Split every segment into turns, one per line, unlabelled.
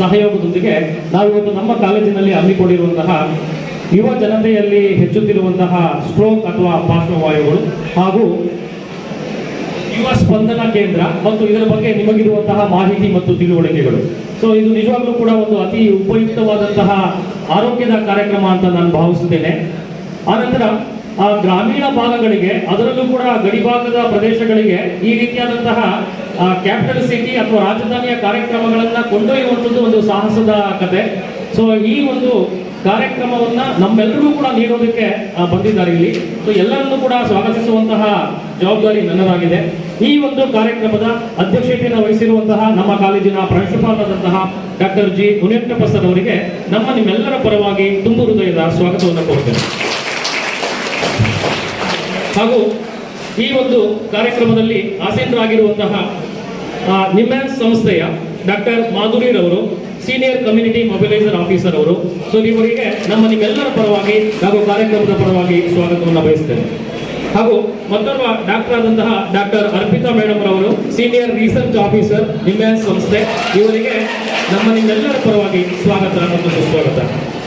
ಸಹಯೋಗದೊಂದಿಗೆ ನಾವು ಇವತ್ತು ನಮ್ಮ ಕಾಲೇಜಿನಲ್ಲಿ ಹಮ್ಮಿಕೊಂಡಿರುವಂತಹ ಯುವ ಜನತೆಯಲ್ಲಿ ಹೆಚ್ಚುತ್ತಿರುವಂತಹ ಸ್ಟ್ರೋಕ್ ಅಥವಾ ಪಾರ್ಶ್ವವಾಯುಗಳು ಹಾಗೂ ಯುವ ಸ್ಪಂದನ ಕೇಂದ್ರ ಮತ್ತು ಇದರ ಬಗ್ಗೆ ನಿಮಗಿರುವಂತಹ ಮಾಹಿತಿ ಮತ್ತು ತಿಳುವಳಿಕೆಗಳು. ಸೊ ಇದು ನಿಜವಾಗ್ಲೂ ಕೂಡ ಒಂದು ಅತಿ ಉಪಯುಕ್ತವಾದಂತಹ ಆರೋಗ್ಯದ ಕಾರ್ಯಕ್ರಮ ಅಂತ ನಾನು ಭಾವಿಸುತ್ತೇನೆ. ಆನಂತರ, ಆ ಗ್ರಾಮೀಣ ಭಾಗಗಳಿಗೆ, ಅದರಲ್ಲೂ ಕೂಡ ಗಡಿಭಾಗದ ಪ್ರದೇಶಗಳಿಗೆ ಈ ರೀತಿಯಾದಂತಹ ಕ್ಯಾಪಿಟಲ್ ಸಿಟಿ ಅಥವಾ ರಾಜಧಾನಿಯ ಕಾರ್ಯಕ್ರಮಗಳನ್ನು ಕೊಂಡೊಯ್ಯುವಂಥದ್ದು ಒಂದು ಸಾಹಸದ ಕತೆ. ಸೊ ಈ ಒಂದು ಕಾರ್ಯಕ್ರಮವನ್ನ ನಮ್ಮೆಲ್ಲರಿಗೂ ಕೂಡ ನೀಡೋದಕ್ಕೆ ಬಂದಿದ್ದಾರೆ ಇಲ್ಲಿ. ಸೊ ಎಲ್ಲರನ್ನೂ ಕೂಡ ಸ್ವಾಗತಿಸುವಂತಹ ಜವಾಬ್ದಾರಿ ನನ್ನದಾಗಿದೆ. ಈ ಒಂದು ಕಾರ್ಯಕ್ರಮದ ಅಧ್ಯಕ್ಷತೆಯನ್ನು ವಹಿಸಿರುವಂತಹ ನಮ್ಮ ಕಾಲೇಜಿನ ಪ್ರಾಂಶುಪಾಲರಾದಂತಹ ಡಾಕ್ಟರ್ ಜಿ. ಮುನಿಯಟ್ಟಪ್ಪ ಪ್ರಸಾದ್ ಅವರಿಗೆ ನಮ್ಮ ನಿಮ್ಮೆಲ್ಲರ ಪರವಾಗಿ ತುಂಬು ಹೃದಯದ ಸ್ವಾಗತವನ್ನು ಕೋರ್ತೇನೆ ಹಾಗೂ ಈ ಒಂದು ಕಾರ್ಯಕ್ರಮದಲ್ಲಿ ಆಸೀನರಾಗಿರುವಂತಹ ನಿಮ್ಯಾನ್ಸ್ ಸಂಸ್ಥೆಯ ಡಾಕ್ಟರ್ ಮಾಧುರಿರವರು ಸೀನಿಯರ್ ಕಮ್ಯುನಿಟಿ ಮೊಬಿಲೈಸರ್ ಆಫೀಸರ್ ಅವರು. ಸೊ ಇವರಿಗೆ ನಮ್ಮ ನಿಮ್ಮೆಲ್ಲರ ಪರವಾಗಿ ಹಾಗೂ ಕಾರ್ಯಕ್ರಮದ ಪರವಾಗಿ ಸ್ವಾಗತವನ್ನು ಬಯಸ್ತೇನೆ. ಹಾಗೂ ಮತ್ತೊಬ್ಬ ಡಾಕ್ಟರ್ ಆದಂತಹ ಡಾಕ್ಟರ್ ಅರ್ಪಿತಾ ಮೇಡಮ್ ರವರು ಸೀನಿಯರ್ ರಿಸರ್ಚ್ ಆಫೀಸರ್ ನಿಮ್ಯಾನ್ಸ್ ಸಂಸ್ಥೆ. ಇವರಿಗೆ ನಮ್ಮ ನಿಮ್ಮೆಲ್ಲರ ಪರವಾಗಿ ಸ್ವಾಗತ ಮತ್ತು ಸ್ವಾಗತ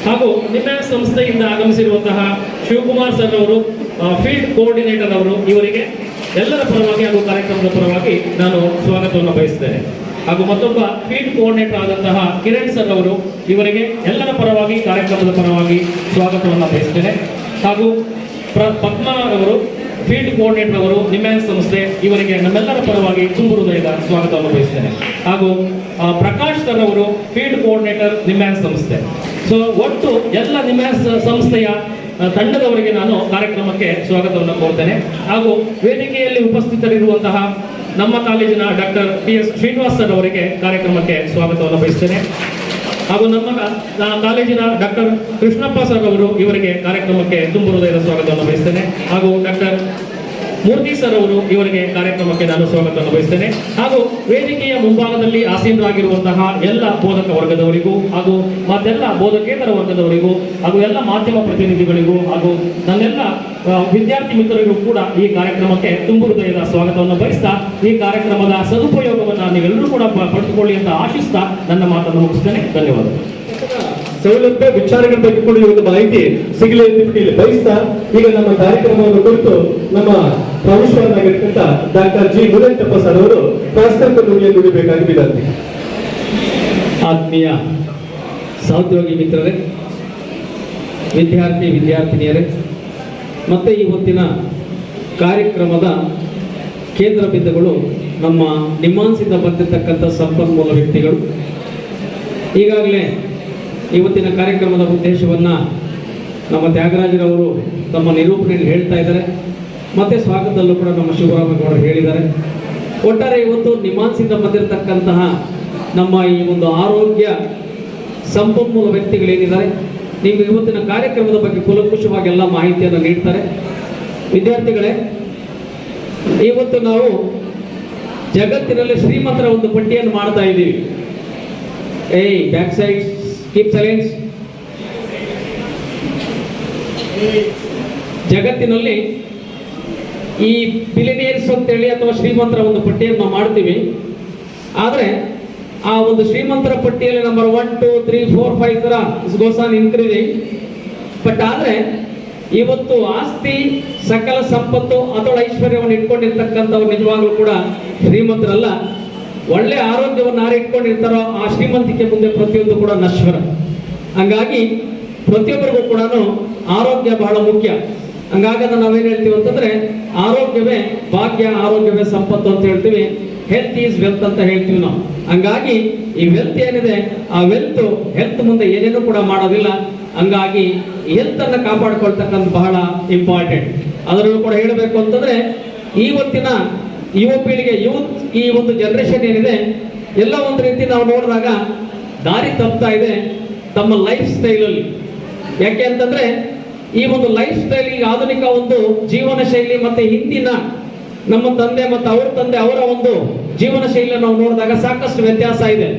ಹಾಗೂ ನಿಮ್ಮ ಸಂಸ್ಥೆಯಿಂದ ಆಗಮಿಸಿರುವಂತಹ ಶಿವಕುಮಾರ್ ಸರ್ ಅವರು ಫೀಲ್ಡ್ ಕೋಆರ್ಡಿನೇಟರ್ ಅವರು ಇವರಿಗೆ ಎಲ್ಲರ ಪರವಾಗಿ ಹಾಗೂ ಕಾರ್ಯಕ್ರಮದ ಪರವಾಗಿ ನಾನು ಸ್ವಾಗತವನ್ನು ಬಯಸುತ್ತೇನೆ ಹಾಗೂ ಮತ್ತೊಬ್ಬ ಫೀಲ್ಡ್ ಕೋಆರ್ಡಿನೇಟರ್ ಆದಂತಹ ಕಿರಣ್ ಸರ್ ಅವರು ಇವರಿಗೆ ಎಲ್ಲರ ಪರವಾಗಿ ಕಾರ್ಯಕ್ರಮದ ಪರವಾಗಿ ಸ್ವಾಗತವನ್ನು ಬಯಸ್ತೇನೆ ಹಾಗೂ ಪ್ರ ಪದ್ಮಾ ಅವರು ಫೀಲ್ಡ್ ಕೋಆರ್ಡಿನೇಟರ್ ಅವರು ನಿಮ್ಮ ಸಂಸ್ಥೆ ಇವರಿಗೆ ನಮ್ಮೆಲ್ಲರ ಪರವಾಗಿ ತುಂಬು ಹೃದಯದ ಸ್ವಾಗತವನ್ನು ಬಯಸ್ತೇನೆ ಹಾಗೂ ಪ್ರಕಾಶ್ ಸರ್ ಅವರು ಫೀಲ್ಡ್ ಕೋಆರ್ಡಿನೇಟರ್ ನಿಮ್ಮ ಸಂಸ್ಥೆ. ಸೊ ಒಟ್ಟು ಎಲ್ಲ ನಿಮ್ಮ ಸಂಸ್ಥೆಯ ತಂಡದವರಿಗೆ ನಾನು ಕಾರ್ಯಕ್ರಮಕ್ಕೆ ಸ್ವಾಗತವನ್ನು ಕೋರ್ತೇನೆ. ಹಾಗೂ ವೇದಿಕೆಯಲ್ಲಿ ಉಪಸ್ಥಿತರಿರುವಂತಹ ನಮ್ಮ ಕಾಲೇಜಿನ doctor P S Srinivas sir ಅವರಿಗೆ ಕಾರ್ಯಕ್ರಮಕ್ಕೆ ಸ್ವಾಗತವನ್ನು ಬಯಸ್ತೇನೆ. ಹಾಗೂ ನಮ್ಮ ಕಾಲೇಜಿನ ಡಾಕ್ಟರ್ ಕೃಷ್ಣಪ್ಪ ಸರ್ ಅವರು ಇವರಿಗೆ ಕಾರ್ಯಕ್ರಮಕ್ಕೆ ತುಂಬ ಹೃದಯದ ಸ್ವಾಗತವನ್ನು ಬಯಸ್ತೇನೆ. ಹಾಗೂ ಡಾಕ್ಟರ್ ಮೂರ್ತಿ ಸರ್ ಅವರು ಇವರಿಗೆ ಕಾರ್ಯಕ್ರಮಕ್ಕೆ ನಾನು ಸ್ವಾಗತವನ್ನು ಬಯಸ್ತೇನೆ. ಹಾಗೂ ವೇದಿಕೆಯ ಮುಂಭಾಗದಲ್ಲಿ ಆಸೀನರಾಗಿರುವಂತಹ ಎಲ್ಲ ಬೋಧಕ ವರ್ಗದವರಿಗೂ ಹಾಗೂ ಮತ್ತೆಲ್ಲ ಬೋಧಕೇತರ ವರ್ಗದವರಿಗೂ ಹಾಗೂ ಎಲ್ಲ ಮಾಧ್ಯಮ ಪ್ರತಿನಿಧಿಗಳಿಗೂ ಹಾಗೂ ನನ್ನೆಲ್ಲ ವಿದ್ಯಾರ್ಥಿ ಮಿತ್ರರಿಗೂ ಕೂಡ ಈ ಕಾರ್ಯಕ್ರಮಕ್ಕೆ ತುಂಬು ಹೃದಯದ ಸ್ವಾಗತವನ್ನು ಬಯಸ್ತಾ ಈ ಕಾರ್ಯಕ್ರಮದ ಸದುಪಯೋಗವನ್ನು ನೀವೆಲ್ಲರೂ ಕೂಡ ಪಡೆದುಕೊಳ್ಳಿ ಅಂತ ಆಶಿಸ್ತಾ ನನ್ನ ಮಾತನ್ನು ಮುಗಿಸ್ತೇನೆ. ಧನ್ಯವಾದಗಳು.
ಸೌಲಭ್ಯ ವಿಚಾರಗಳ ಬಗ್ಗೆ ಒಂದು ಮಾಹಿತಿ ಸಿಗಲಿ ಅಂತ ಇಲ್ಲಿ ಬಯಸ್ತಾ ಈಗ ನಮ್ಮ ಕಾರ್ಯಕ್ರಮವನ್ನು ಕುರಿತು ನಮ್ಮ ಪ್ರಾಂಶುಪಾಲರಾಗಿರ್ತಕ್ಕಂಥ ಡಾಕ್ಟರ್ ಜಿ. ಮುನಿಯಟ್ಟಪ್ಪ ಸರ್ ಅವರು ಪ್ರಾಸ್ತಾವಿಕ ನುಡಿಯನ್ನು ನುಡಿಬೇಕಾಗಿ ವಿನಂತಿ.
ಆತ್ಮೀಯ ಸಹೋದ್ಯೋಗಿ ಮಿತ್ರರೇ, ವಿದ್ಯಾರ್ಥಿ, ವಿದ್ಯಾರ್ಥಿನಿಯರೇ, ಮತ್ತೆ ಈ ಹೊತ್ತಿನ ಕಾರ್ಯಕ್ರಮದ ಕೇಂದ್ರ ಬಿಂದುಗಳು ನಮ್ಮ ನಿಮ್ಮಾನ್ಸಿಂದ ಬಂದಿರತಕ್ಕಂಥ ಸಂಪನ್ಮೂಲ ವ್ಯಕ್ತಿಗಳು. ಈಗಾಗಲೇ ಇವತ್ತಿನ ಕಾರ್ಯಕ್ರಮದ ಉದ್ದೇಶವನ್ನು ನಮ್ಮ ತ್ಯಾಗರಾಜರವರು ತಮ್ಮ ನಿರೂಪಣೆಯಲ್ಲಿ ಹೇಳ್ತಾ ಇದ್ದಾರೆ. ಮತ್ತೆ ಸ್ವಾಗತದಲ್ಲೂ ಕೂಡ ನಮ್ಮ ಶಿವರಾಮೇಗೌಡರು ಹೇಳಿದ್ದಾರೆ. ಒಟ್ಟಾರೆ ಇವತ್ತು ನಿಮಾನ್ಸಿಂದ ಬಂದಿರತಕ್ಕಂತಹ ನಮ್ಮ ಈ ಒಂದು ಆರೋಗ್ಯ ಸಂಪನ್ಮೂಲ ವ್ಯಕ್ತಿಗಳೇನಿದ್ದಾರೆ, ನಿಮಗೆ ಇವತ್ತಿನ ಕಾರ್ಯಕ್ರಮದ ಬಗ್ಗೆ ಕುಲಂಕುಷವಾಗಿ ಎಲ್ಲ ಮಾಹಿತಿಯನ್ನು ನೀಡ್ತಾರೆ. ವಿದ್ಯಾರ್ಥಿಗಳೇ, ಇವತ್ತು ನಾವು ಜಗತ್ತಿನಲ್ಲಿ ಶ್ರೀಮಂತರ ಒಂದು ಪಟ್ಟಿಯನ್ನು ಮಾಡ್ತಾ ಇದ್ದೀವಿ. ಏಯ್, ಬ್ಯಾಕ್ ಸೈಡ್ ಕೀಪ್ ಸೈಲೆನ್ಸ್ ಜಗತ್ತಿನಲ್ಲಿ ಈ ಬಿಲಿನಿಯರ್ಸ್ ಅಂತೇಳಿ ಅಥವಾ ಶ್ರೀಮಂತರ ಒಂದು ಪಟ್ಟಿಯನ್ನು ನಾವು ಮಾಡ್ತೀವಿ. ಆದರೆ ಆ ಒಂದು ಶ್ರೀಮಂತರ ಪಟ್ಟಿಯಲ್ಲಿ number one two three four five ಥರ ಗೋಸಾನ್ ಇನ್ಕ್ರೀಸಿಂಗ್ ಬಟ್ ಆದರೆ ಇವತ್ತು ಆಸ್ತಿ, ಸಕಲ ಸಂಪತ್ತು ಅಥವಾ ಐಶ್ವರ್ಯವನ್ನು ಇಟ್ಕೊಂಡಿರ್ತಕ್ಕಂಥವ್ರು ನಿಜವಾಗ್ಲೂ ಕೂಡ ಶ್ರೀಮಂತರಲ್ಲ. ಒಳ್ಳೆ ಆರೋಗ್ಯವನ್ನು ಇಟ್ಕೊಂಡಿರ್ತಾರೋ ಆ ಶ್ರೀಮಂತಿಕೆ ಮುಂದೆ ಪ್ರತಿಯೊಂದು ಕೂಡ ನಶ್ವರ. ಹಂಗಾಗಿ ಪ್ರತಿಯೊಬ್ಬರಿಗೂ ಕೂಡ ಆರೋಗ್ಯ ಬಹಳ ಮುಖ್ಯ. ಹಂಗಾಗದ ನಾವೇನು ಹೇಳ್ತೀವಿ ಅಂತಂದ್ರೆ, ಆರೋಗ್ಯವೇ ಭಾಗ್ಯ, ಆರೋಗ್ಯವೇ ಸಂಪತ್ತು ಅಂತ ಹೇಳ್ತೀವಿ. ಹೆಲ್ತ್ ಈಸ್ ವೆಲ್ತ್ ಅಂತ ಹೇಳ್ತೀವಿ ನಾವು. ಹಂಗಾಗಿ ಈ ವೆಲ್ತ್ ಏನಿದೆ, ಆ ವೆಲ್ತ್ ಹೆಲ್ತ್ ಮುಂದೆ ಏನೇನು ಕೂಡ ಮಾಡೋದಿಲ್ಲ. ಹಂಗಾಗಿ ಹೆಲ್ತ್ ಅನ್ನ ಕಾಪಾಡ್ಕೊಳ್ತಕ್ಕಂಥ ಬಹಳ ಇಂಪಾರ್ಟೆಂಟ್ ಅದರಲ್ಲೂ ಕೂಡ ಹೇಳಬೇಕು ಅಂತಂದ್ರೆ ಇವತ್ತಿನ ಯುವ ಪೀಳಿಗೆ ಯೂತ್ ಈ ಒಂದು ಜನರೇಷನ್ ಏನಿದೆ, ಎಲ್ಲ ಒಂದು ರೀತಿ ನಾವು ನೋಡಿದಾಗ ದಾರಿ ತಪ್ತಾ ಇದೆ ತಮ್ಮ ಲೈಫ್ ಸ್ಟೈಲಲ್ಲಿ ಯಾಕೆ ಅಂತಂದ್ರೆ, ಈ ಒಂದು ಲೈಫ್ ಸ್ಟೈಲ್ ಈ ಆಧುನಿಕ ಒಂದು ಜೀವನ ಶೈಲಿ ಮತ್ತೆ ಹಿಂದಿನ ನಮ್ಮ ತಂದೆ ಮತ್ತು ಅವ್ರ ತಂದೆ ಅವರ ಒಂದು ಜೀವನ ಶೈಲಿ ನಾವು ನೋಡಿದಾಗ ಸಾಕಷ್ಟು ವ್ಯತ್ಯಾಸ ಇದೆ.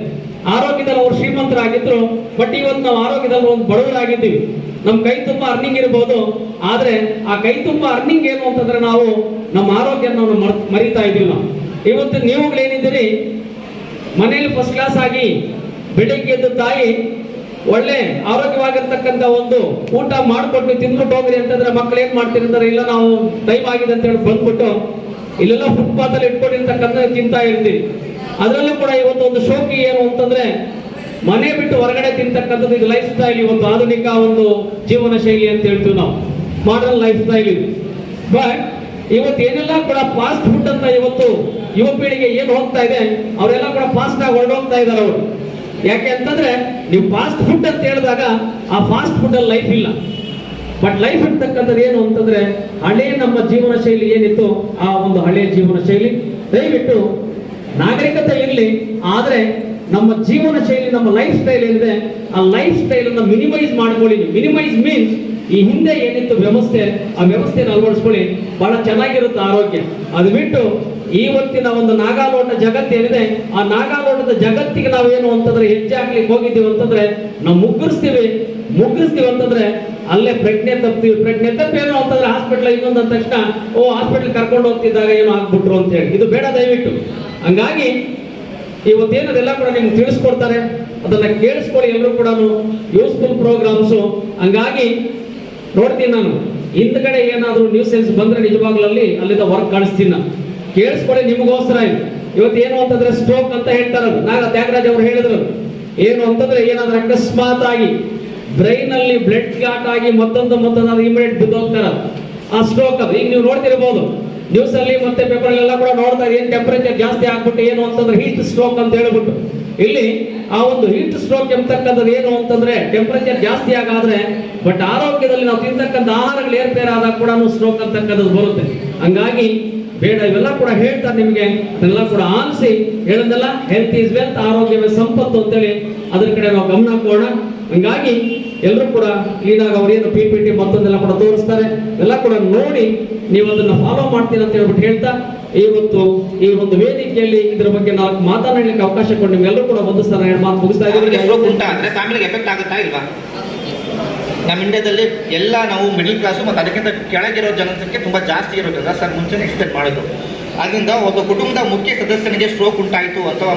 ಆರೋಗ್ಯದಲ್ಲಿ ಅವರು ಶ್ರೀಮಂತರಾಗಿದ್ರು ಬಟ್ ಇವತ್ತು ನಾವು ಆರೋಗ್ಯದಲ್ಲಿ ಒಂದು ಬಡವರಾಗಿದ್ದೀವಿ. ನಮ್ಮ ಕೈ ತುಂಬ ಅರ್ನಿಂಗ್ ಇರ್ಬೋದು, ಆದ್ರೆ ಆ ಕೈ ತುಂಬ ಅರ್ನಿಂಗ್ ಏನು ಅಂತಂದ್ರೆ ನಾವು ನಮ್ಮ ಆರೋಗ್ಯ ಮರಿತಾ ಇದೀವಿ ನಾವು ಇವತ್ತು ನೀವುಗಳೇನಿದ್ದೀರಿ? ಮನೇಲಿ ಫಸ್ಟ್ ಕ್ಲಾಸ್ ಆಗಿ ಬೆಳಿಗ್ಗೆ ಎದ್ದು ತಾಯಿ ಒಳ್ಳೆ ಆರೋಗ್ಯವಾಗಿರ್ತಕ್ಕಂಥ ಒಂದು ಊಟ ಮಾಡ್ಕೊಟ್ಟು ತಿಂದ್ಬಿಟ್ಟು ಹೋಗ್ರಿ ಅಂತಂದ್ರೆ ಮಕ್ಳು ಏನ್ ಮಾಡ್ತಿರ್ತಾರೆ ಇಲ್ಲ ನಾವು ಟೈಮ್ ಆಗಿದೆ ಅಂತ ಹೇಳಿ ಬಂದ್ಬಿಟ್ಟು ಇಲ್ಲೆಲ್ಲ ಫುಟ್ಪಾತ್ ಅಲ್ಲಿ ಇಟ್ಕೊಂಡಿರ್ತಕ್ಕಂಥ ತಿಂತಾ ಇರ್ತೀವಿ ಅದರಲ್ಲೂ ಕೂಡ ಇವತ್ತು ಒಂದು ಶೋಕಿ ಏನು ಅಂತಂದ್ರೆ ಮನೆ ಬಿಟ್ಟು ಹೊರಗಡೆ ತಿಂತಕ್ಕಂಥದ್ದು ಇದು ಲೈಫ್ ಸ್ಟೈಲ್ ಇವತ್ತು ಆಧುನಿಕ ಒಂದು ಜೀವನ ಶೈಲಿ ಅಂತ ಹೇಳ್ತೀವಿ ನಾವು. ಮಾಡರ್ನ್ ಲೈಫ್ ಸ್ಟೈಲ್ ಇದು. ಬಟ್ ಇವತ್ತು ಏನೆಲ್ಲ ಕೂಡ ಫಾಸ್ಟ್ ಫುಡ್ ಅಂತ ಇವತ್ತು ಯುವ ಪೀಳಿಗೆ ಏನು ಹೋಗ್ತಾ ಇದೆ, ಅವರೆಲ್ಲ ಕೂಡ ಫಾಸ್ಟ್ ಆಗಿ ಹೊರಡೋಗ್ತಾ ಇದ್ದಾರೆ ಅವರು. ಯಾಕೆ ಅಂತಂದ್ರೆ ನೀವು ಫಾಸ್ಟ್ ಫುಡ್ ಅಂತ ಹೇಳಿದಾಗ ಆ ಫಾಸ್ಟ್ ಫುಡ್ ಅಲ್ಲಿ ಲೈಫ್ ಇಲ್ಲ. ಬಟ್ ಲೈಫ್ ಇರ್ತಕ್ಕಂಥದ್ದು ಏನು ಅಂತಂದ್ರೆ ಹಳೆ ನಮ್ಮ ಜೀವನ ಶೈಲಿ ಏನಿತ್ತು, ಆ ಒಂದು ಹಳೆಯ ಜೀವನ ಶೈಲಿ. ದಯವಿಟ್ಟು ನಾಗರಿಕತೆ ಇರಲಿ, ಆದ್ರೆ ನಮ್ಮ ಜೀವನ ಶೈಲಿ, ನಮ್ಮ ಲೈಫ್ ಸ್ಟೈಲ್ ಏನಿದೆ, ಆ ಲೈಫ್ ಸ್ಟೈಲ್ ಅನ್ನ ಮಿನಿಮೈಸ್ ಮಾಡ್ಕೊಳ್ಳಿ. ಮಿನಿಮೈಸ್ ಮೀನ್ಸ್ ಈ ಹಿಂದೆ ಏನಿತ್ತು ವ್ಯವಸ್ಥೆ, ಆ ವ್ಯವಸ್ಥೆಯನ್ನು ಅಳವಡಿಸ್ಕೊಳ್ಳಿ. ಬಹಳ ಚೆನ್ನಾಗಿರುತ್ತೆ ಆರೋಗ್ಯ. ಅದು ಬಿಟ್ಟು ಇವತ್ತಿನ ಒಂದು ನಾಗಾಲೋಟ ಜಗತ್ತೇನಿದೆ ಆ ನಾಗಾಲೋಟದ ಜಗತ್ತಿಗೆ ನಾವೇನು ಅಂತಂದ್ರೆ ಹೆಜ್ಜೆ ಹಾಕ್ಲಿಕ್ಕೆ ಹೋಗಿದ್ದೀವಿ ಅಂತಂದ್ರೆ, ನಾವು ಮುಗ್ಗರಿಸ್ತೀವಿ. ಮುಗ್ಗರಿಸ್ತೀವಿ ಅಂತಂದ್ರೆ ಅಲ್ಲೇ ಪ್ರಜ್ಞೆ ತಪ್ತೀವಿ. ಪ್ರಜ್ಞೆ ತಪ್ಪೇನು ಅಂತಂದ್ರೆ ಹಾಸ್ಪಿಟ್ಲ್ ಇನ್ನೊಂದು ತಕ್ಷಣ ಓ ಹಾಸ್ಪಿಟ್ಲ್ ಕರ್ಕೊಂಡು ಹೋಗ್ತಿದ್ದಾಗ ಏನು ಆಗ್ಬಿಟ್ರು ಅಂತ ಹೇಳಿ. ಇದು ಬೇಡ ದಯವಿಟ್ಟು. ಹಂಗಾಗಿ ಇವತ್ತೇನು ಅದೆಲ್ಲ ಕೂಡ ನಿಮ್ಗೆ ತಿಳಿಸ್ಕೊಡ್ತಾರೆ, ಅದನ್ನ ಕೇಳಿಸ್ಕೊಳ್ಳಿ ಎಲ್ಲರೂ ಕೂಡ ಯೂಸ್ಫುಲ್ ಪ್ರೋಗ್ರಾಮ್ಸು ಹಂಗಾಗಿ ನೋಡ್ತೀನಿ ನಾನು. ಹಿಂದ್ಗಡೆ ಏನಾದರೂ ನ್ಯೂಸ್ ಸೆನ್ಸ್ ಬಂದ್ರೆ ನಿಜವಾಗ್ಲಲ್ಲಿ ಅಲ್ಲಿಂದ ವರ್ಕ್ ಕಾಣಿಸ್ತೀನಿ ನಾನು. ಕೇಳಿಸ್ಕೊಳ್ಳಿ ನಿಮಗೋಸ್ಕರ ಇವತ್ತೇನು ಅಂತಂದ್ರೆ ಸ್ಟ್ರೋಕ್ ಅಂತ ಹೇಳ್ತಾರೆ ನಾಗ ತ್ಯಾಗರಾಜ್ ಅವರು ಹೇಳಿದ್ರು. ಏನು ಅಂತಂದ್ರೆ ಏನಾದ್ರೆ ಅಕಸ್ಮಾತ್ ಆಗಿ ಬ್ರೈನ್ ಅಲ್ಲಿ ಬ್ಲಡ್ ಕ್ಲಾಟ್ ಆಗಿ ಮತ್ತೊಂದು ಮತ್ತೊಂದು ಇಮಿಡಿಯೇಟ್ ಬಿದ್ದೋಗ್ತಾರ ಆ ಸ್ಟ್ರೋಕ್ ಅದು. ಈಗ ನೀವು ನೋಡ್ತಿರ್ಬೋದು. ನ್ಯೂಸ್ ಅಲ್ಲಿ ಮತ್ತೆ ಪೇಪರ್ ಎಲ್ಲ ಕೂಡ ನೋಡ್ತಾ ಏನ್ ಟೆಂಪರೇಚರ್ ಜಾಸ್ತಿ ಆಗ್ಬಿಟ್ಟು ಏನು ಅಂತಂದ್ರೆ ಹೀಟ್ ಸ್ಟ್ರೋಕ್ ಅಂತ ಹೇಳ್ಬಿಟ್ಟು. ಇಲ್ಲಿ ಆ ಒಂದು ಹೀಟ್ ಸ್ಟ್ರೋಕ್ ಎಂಬತಕ್ಕಂಥದ್ದು ಏನು ಅಂತಂದ್ರೆ ಟೆಂಪರೇಚರ್ ಜಾಸ್ತಿ ಆಗಾದ್ರೆ ಬಟ್ ಆರೋಗ್ಯದಲ್ಲಿ ನಾವು ತಿಂತಕ್ಕಂಥ ಆಹಾರಗಳು ಏರ್ಪೇರಾದಾಗ ಕೂಡ ಸ್ಟ್ರೋಕ್ ಅಂತಕ್ಕಂಥದ್ದು ಬರುತ್ತೆ. ಹಂಗಾಗಿ ಬೇಡ, ಇವೆಲ್ಲ ಕೂಡ ಹೇಳ್ತಾರೆ ನಿಮಗೆ. ಅದೆಲ್ಲ ಕೂಡ ಆಲಿಸಿ ಹೇಳೋದಲ್ಲ ಹೆಲ್ತ್ ಈಸ್ ವೆಲ್ತ್ ಆರೋಗ್ಯವೇ ಸಂಪತ್ತು ಅಂತೇಳಿ. ಅದ್ರ ಕಡೆ ನಾವು ಗಮನ ಕೊಡೋಣ. ಹಂಗಾಗಿ ಎಲ್ಲರೂ ಕೂಡ ಕ್ಲೀನಾಗಿ ಅವ್ರೇನು ಪಿ ಪಿ ಟಿ ಮತ್ತೊಂದೆಲ್ಲ ಕೂಡ ತೋರಿಸ್ತಾರೆ. ಎಲ್ಲ ಕೂಡ ನೋಡಿ ನೀವು ಅದನ್ನು ಫಾಲೋ ಮಾಡ್ತೀರ ಅಂತ ಹೇಳ್ಬಿಟ್ಟು ಹೇಳ್ತಾ, ಇವತ್ತು ಈ ಒಂದು ವೇದಿಕೆಯಲ್ಲಿ ಇದ್ರ ಬಗ್ಗೆ ನಾವು ಮಾತನಾಡಲಿಕ್ಕೆ ಅವಕಾಶ ಕೊಟ್ಟು ನಿಮ್ಗೆಲ್ಲರೂ ಕೂಡ ಒಂದು ಸಲ ಮಾತು ಮುಗಿಸ್ತಾ ಇದ್ದೀವಿ.
ಉಂಟಾ? ಫ್ಯಾಮಿಲಿಗೆ ಎಫೆಕ್ಟ್ ಆಗುತ್ತಾ ಇಲ್ವಾ? ನಮ್ಮ ಇಂಡಿಯಾದಲ್ಲಿ ಎಲ್ಲ ನಾವು ಮಿಡಿಲ್ ಕ್ಲಾಸು ಮತ್ತು ಅದಕ್ಕಿಂತ ಕೆಳಗಿರೋ ಜನಸಂಖ್ಯೆ ತುಂಬ ಜಾಸ್ತಿ ಇರೋದ್ರಿಂದ ಸರ್ ಮುಂಚೆನೇ ಎಕ್ಸ್ಪೆಕ್ಟ್ ಮಾಡಿದ್ರು ಅದರಿಂದ ಒಬ್ಬ ಕುಟುಂಬದ ಮುಖ್ಯ ಸದಸ್ಯನಿಗೆ ಸ್ಟ್ರೋಕ್ ಉಂಟಾಯಿತು ಅಥವಾ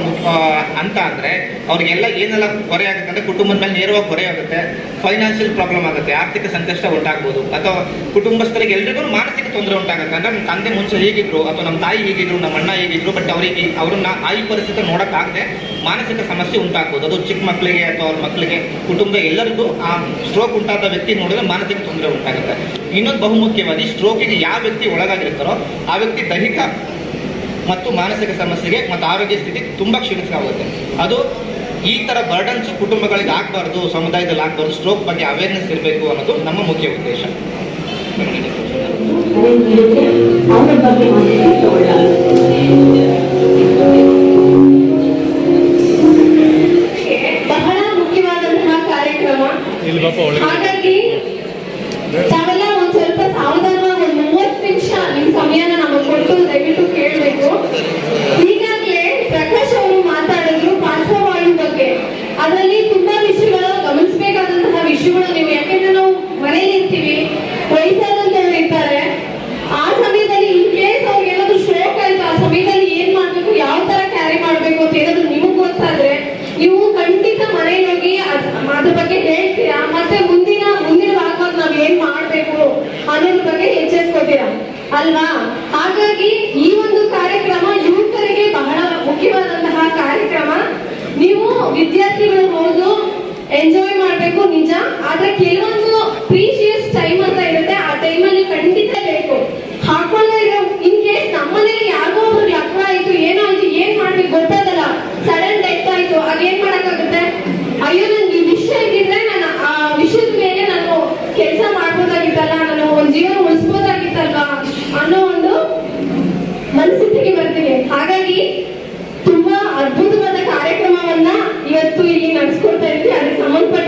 ಅಂತ ಅಂದರೆ ಅವರಿಗೆಲ್ಲ ಏನೆಲ್ಲ ಹೊರೆ ಆಗುತ್ತೆ ಅಂದರೆ ಕುಟುಂಬದ ಮೇಲೆ ನೇರವಾಗಿ ಹೊರೆ ಆಗುತ್ತೆ ಫೈನಾನ್ಷಿಯಲ್ ಪ್ರಾಬ್ಲಮ್ ಆಗುತ್ತೆ, ಆರ್ಥಿಕ ಸಂಕಷ್ಟ ಉಂಟಾಗ್ಬೋದು, ಅಥವಾ ಕುಟುಂಬಸ್ಥರಿಗೆ ಎಲ್ರಿಗೂ ಮಾನಸಿಕ ತೊಂದರೆ ಉಂಟಾಗುತ್ತೆ. ಅಂದರೆ ನಮ್ಮ ತಂದೆ ಮುಂಚೆ ಹೀಗಿದ್ರು, ಅಥವಾ ನಮ್ಮ ತಾಯಿ ಹೀಗಿದ್ರು, ನಮ್ಮ ಅಣ್ಣ ಹೀಗಿದ್ರು ಬಟ್ ಅವರಿಗೆ ಅವ್ರನ್ನ ಆ ಪರಿಸ್ಥಿತಿ ನೋಡೋಕ್ಕಾಗದೆ ಮಾನಸಿಕ ಸಮಸ್ಯೆ ಉಂಟಾಗ್ಬೋದು. ಅದು ಚಿಕ್ಕ ಮಕ್ಕಳಿಗೆ ಅಥವಾ ಅವ್ರ ಮಕ್ಕಳಿಗೆ ಕುಟುಂಬ ಎಲ್ಲರಿಗೂ ಆ ಸ್ಟ್ರೋಕ್ ಉಂಟಾದ ವ್ಯಕ್ತಿ ನೋಡಿದ್ರೆ ಮಾನಸಿಕ ತೊಂದರೆ ಉಂಟಾಗುತ್ತೆ. ಇನ್ನೊಂದು ಬಹುಮುಖ್ಯವಾಗಿ ಸ್ಟ್ರೋಕಿಗೆ ಯಾವ ವ್ಯಕ್ತಿ ಒಳಗಾಗಿರ್ತಾರೋ ಆ ವ್ಯಕ್ತಿ ದೈಹಿಕ ಮತ್ತು ಮಾನಸಿಕ ಸಮಸ್ಯೆಗೆ ಮತ್ತು ಆರೋಗ್ಯ ಸ್ಥಿತಿ ತುಂಬ ಕ್ಷೀಣಿಸಾಗುತ್ತೆ ಅದು ಈ ಥರ ಬರ್ಡನ್ಸ್ ಕುಟುಂಬಗಳಿಗೆ ಆಗಬಾರ್ದು, ಸಮುದಾಯದಲ್ಲಿ ಆಗಬಾರ್ದು ಸ್ಟ್ರೋಕ್ ಬಗ್ಗೆ ಅವೇರ್ನೆಸ್ ಇರಬೇಕು ಅನ್ನೋದು ನಮ್ಮ ಮುಖ್ಯ ಉದ್ದೇಶ.
ಹಾಗಾಗಿ ತಾವೆಲ್ಲ ಒಂದ್ ಸ್ವಲ್ಪ ಸಾವಧಾನವಾಗಿ ಒಂದ್ ಮೂವತ್ತು ನಿಮಿಷ ನಿಮ್ ಸಮಯನ ನಮಗೆ ಕೊಟ್ಟು ದಯವಿಟ್ಟು ಕೇಳಬೇಕು ಈಗಾಗಲೇ ಪ್ರಕಾಶ್ ಅವರು ಮಾತಾಡಿದ್ರು ಪಾರ್ಶ್ವವಾಯು ಬಗ್ಗೆ ಅದರಲ್ಲಿ ತುಂಬಾ ವಿಷಯಗಳು ಗಮನಿಸಬೇಕಾದಂತಹ ವಿಷಯಗಳು ನೀವು ಯಾಕೆಂದ್ರೆ ನಾವು ಮನೇಲಿ ಇರ್ತೀವಿ ವಯಸ್ಸಾದಂತವ್ರು ಇರ್ತಾರೆ ಆ ಸಮಯದಲ್ಲಿ ಇನ್ ಕೇಸ್ ಅವ್ರಿಗೆ ಏನಾದ್ರು ಸ್ಟ್ರೋಕ್ ಆಯ್ತು ಆ ಸಮಯದಲ್ಲಿ ಏನ್ ಮಾಡ್ಬೇಕು ಯಾವ ತರ ಕ್ಯಾರಿ ಮಾಡ್ಬೇಕು ಅಂತ ಏನಾದ್ರು ನಿಮಗ್ ಗೊತ್ತಾದ್ರೆ ನೀವು ಖಂಡಿತ ಮನೆಗೆ ಅದ್ರ ಬಗ್ಗೆ ಹೇಳ್ತೀರಾ? ಮತ್ತೆ ಮುಂದಿನ ಮುಂದಿನ ಭಾಗವಾಗಿ ನಾವ್ ಏನ್ ಮಾಡ್ಬೇಕು ಅನ್ನೋದ್ರ ಬಗ್ಗೆ ಎಚ್ಚರಿಸ್ಕೊತೀರಾ? ಅಲ್ವಾ? ಹಾಗಾಗಿ ಈ ಒಂದು ಕಾರ್ಯಕ್ರಮ ಯುವಕರಿಗೆ ಬಹಳ ಮುಖ್ಯವಾದಂತಹ ಕಾರ್ಯಕ್ರಮ. ನೀವು ವಿದ್ಯಾರ್ಥಿಗಳು ಹೋದು ಎಂಜಾಯ್ ಮಾಡ್ಬೇಕು, ನಿಜ. ಆದ್ರೆ ಕೆಲವೊಂದು ಪ್ರೀಶಿಯಸ್ ಟೈಮ್ ಹಾಗಾಗಿ ತುಂಬಾ ಅದ್ಭುತವಾದ ಕಾರ್ಯಕ್ರಮವನ್ನ ಇವತ್ತು ಇಲ್ಲಿ ನಡೆಸ್ಕೊಡ್ತಾ ಇದ್ವಿ. ಅದಕ್ಕೆ ಸಂಬಂಧಪಟ್ಟ